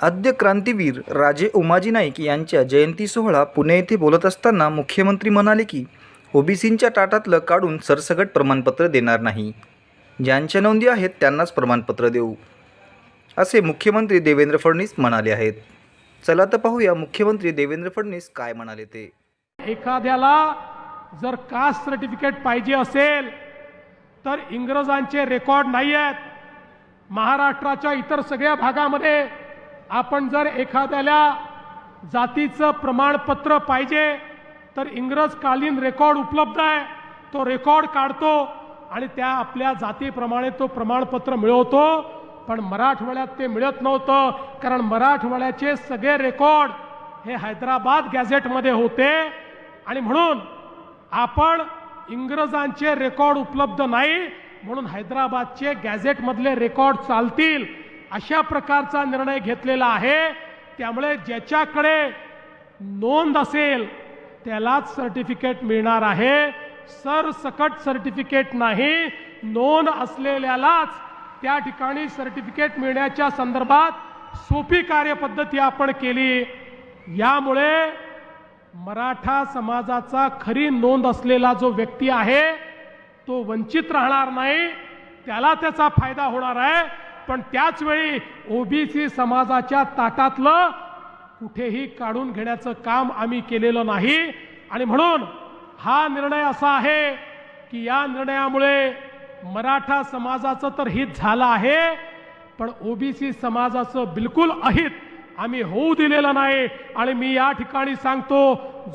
आद्य क्रांतीवीर राजे उमाजी नाईक यांच्या जयंती सोहळा पुणे येथे बोलत असताना मुख्यमंत्री म्हणाले की ओबीसींच्या टाटातलं काढून सरसकट प्रमाणपत्र देणार नाही. ज्यांच्या नोंदी आहेत त्यांनाच प्रमाणपत्र देऊ. असे मुख्यमंत्री देवेंद्र फडणवीस म्हणाले आहेत. चला तर पाहूया मुख्यमंत्री देवेंद्र फडणवीस काय म्हणाले ते. एखाद्याला जर कास्ट सर्टिफिकेट पाहिजे असेल तर इंग्रजांचे रेकॉर्ड नाही आहेत महाराष्ट्राच्या इतर सगळ्या भागामध्ये आपण जर एखाद्याला जातीचं प्रमाणपत्र पाहिजे तर इंग्रजकालीन रेकॉर्ड उपलब्ध आहे. तो रेकॉर्ड काढतो आणि त्या आपल्या जातीप्रमाणे तो प्रमाणपत्र मिळवतो. पण मराठवाड्यात ते मिळत नव्हतं कारण मराठवाड्याचे सगळे रेकॉर्ड हे हैदराबाद गॅझेटमध्ये होते. आणि म्हणून आपण इंग्रजांचे रेकॉर्ड उपलब्ध नाही म्हणून हैदराबादचे गॅझेटमधले रेकॉर्ड चालतील. अशा प्रकारचा निर्णय घेतलेला आहे. त्यामुळे ज्याच्याकडे नोंद असेल त्यालाच सर्टिफिकेट मिळणार आहे. सरसकट सर्टिफिकेट नाही नोंद असलेल्यालाच त्या ठिकाणी सर्टिफिकेट मिळण्याच्या संदर्भात सोपी कार्यपद्धती आपण केली. यामुळे मराठा समाजाचा खरी नोंद असलेला जो व्यक्ती आहे तो वंचित राहणार नाही. त्याला त्याचा फायदा होणार आहे. पण त्याच वेळी ओबीसी समाजाच्या ताटातलं कुठेही काढून घेण्याचं काम आम्ही केलेलं नाही. आणि म्हणून हा निर्णय असा आहे की या निर्णयामुळे मराठा समाजाचं तर हित झालं आहे पण ओबीसी समाजाचं बिलकुल अहित आम्ही होऊ दिलेलं नाही. आणि मी या ठिकाणी सांगतो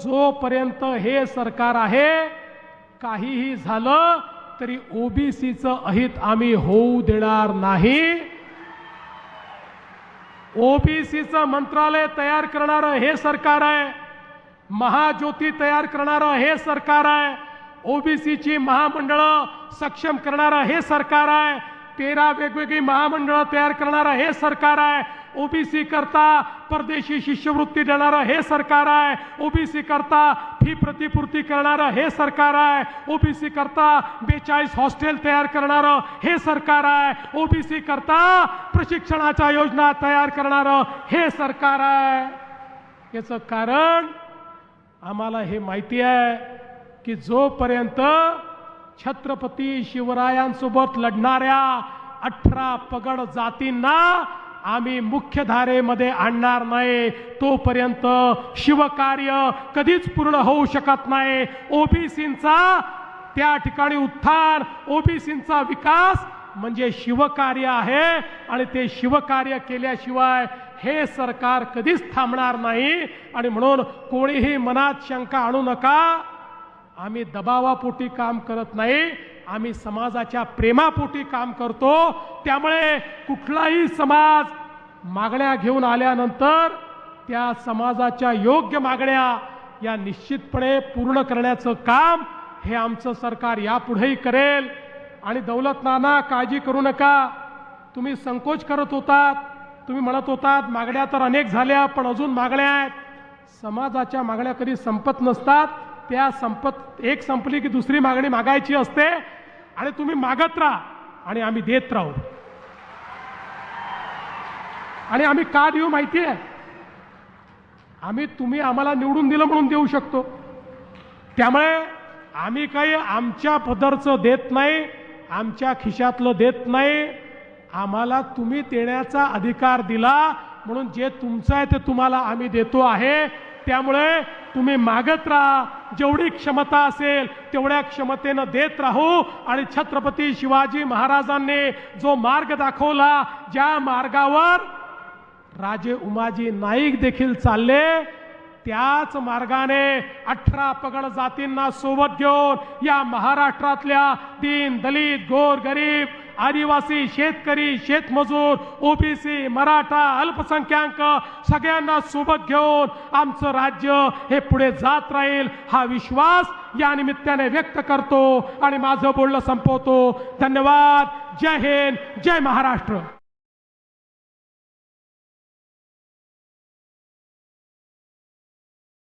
जोपर्यंत हे सरकार आहे काहीही झालं तरी ओबीसीचं अहित आम्ही होऊ देणार नाही. ओबीसीचं मंत्रालय तयार करणारं हे सरकार आहे. महाज्योती तयार करणारं हे सरकार आहे. ओबीसीची महामंडळं सक्षम करणारं हे सरकार आहे. तेरा वेगवेगळी महामंडळं तयार करणारं हे सरकार आहे. ओबीसी करता परदेशी शिष्यवृत्ती देणारं हे सरकार आहे. ओबीसी करता फी प्रतिपूर्ती करणारं हे सरकार आहे. ओबीसी करता बेचाळीस हॉस्टेल तयार करणारं हे सरकार आहे. ओबीसी करता प्रशिक्षणाच्या योजना तयार करणारं हे सरकार आहे. याचं कारण आम्हाला हे माहिती आहे की जोपर्यंत छत्रपती शिवरायांसोबत लढणाऱ्या अठरा पगड जातींना आम्ही मुख्यधारेमध्ये आणणार नाही. तोपर्यंत शिवकार्य कधीच पूर्ण होऊ शकत नाही. ओबीसींचा त्या ठिकाणी उत्थान ओबीसींचा विकास म्हणजे शिवकार्य आहे आणि ते शिवकार्य केल्याशिवाय हे सरकार कधीच थांबणार नाही. आणि म्हणून कोणीही मनात शंका आणू नका. आम्ही दबावापोटी काम करत नाही आम्ही समाजाच्या प्रेमापोटी काम करतो. त्यामुळे कुठलाही समाज मागण्या घेऊन आल्यानंतर त्या समाजाच्या योग्य मागण्या या निश्चितपणे पूर्ण करण्याचं काम हे आमचं सरकार यापुढेही करेल. आणि दौलत नाना काळजी करू नका. तुम्ही संकोच करत होतात तुम्ही म्हणत होतात मागण्या तर अनेक झाल्या पण अजून मागण्या आहेत. समाजाच्या मागण्या कधी संपत नसतात. त्या संपत एक संपली की दुसरी मागणी मागायची असते आणि तुम्ही मागत राहा आणि आम्ही देत राहू. आणि आम्ही का देऊ माहिती आहे आम्ही तुम्ही आम्हाला निवडून दिलं म्हणून देऊ शकतो. त्यामुळे आम्ही काही आमच्या पदरचं देत नाही आमच्या खिशातलं देत नाही. आम्हाला तुम्ही देण्याचा अधिकार दिला म्हणून जे तुमचं आहे ते तुम्हाला आम्ही देतो आहे. त्यामुळे तुम्ही मागत राहा. जेवढी क्षमता असेल तेवढ्या क्षमतेनं देत राहू. आणि छत्रपती शिवाजी महाराजांनी जो मार्ग दाखवला ज्या मार्गावर राजे उमाजी नाईक देखील चालले त्याच मार्गाने अठरा पगड जातींना सोबत घेऊन या महाराष्ट्रातल्या तीन दलित गोर गरीब आदिवासी शेतकरी शेतमजूर ओबीसी मराठा अल्पसंख्याक सगळ्यांना सोबत घेऊन आमचं राज्य हे पुढे जात राहील हा विश्वास या निमित्ताने व्यक्त करतो आणि माझं बोलणं संपवतो. धन्यवाद. जय हिंद. जय महाराष्ट्र.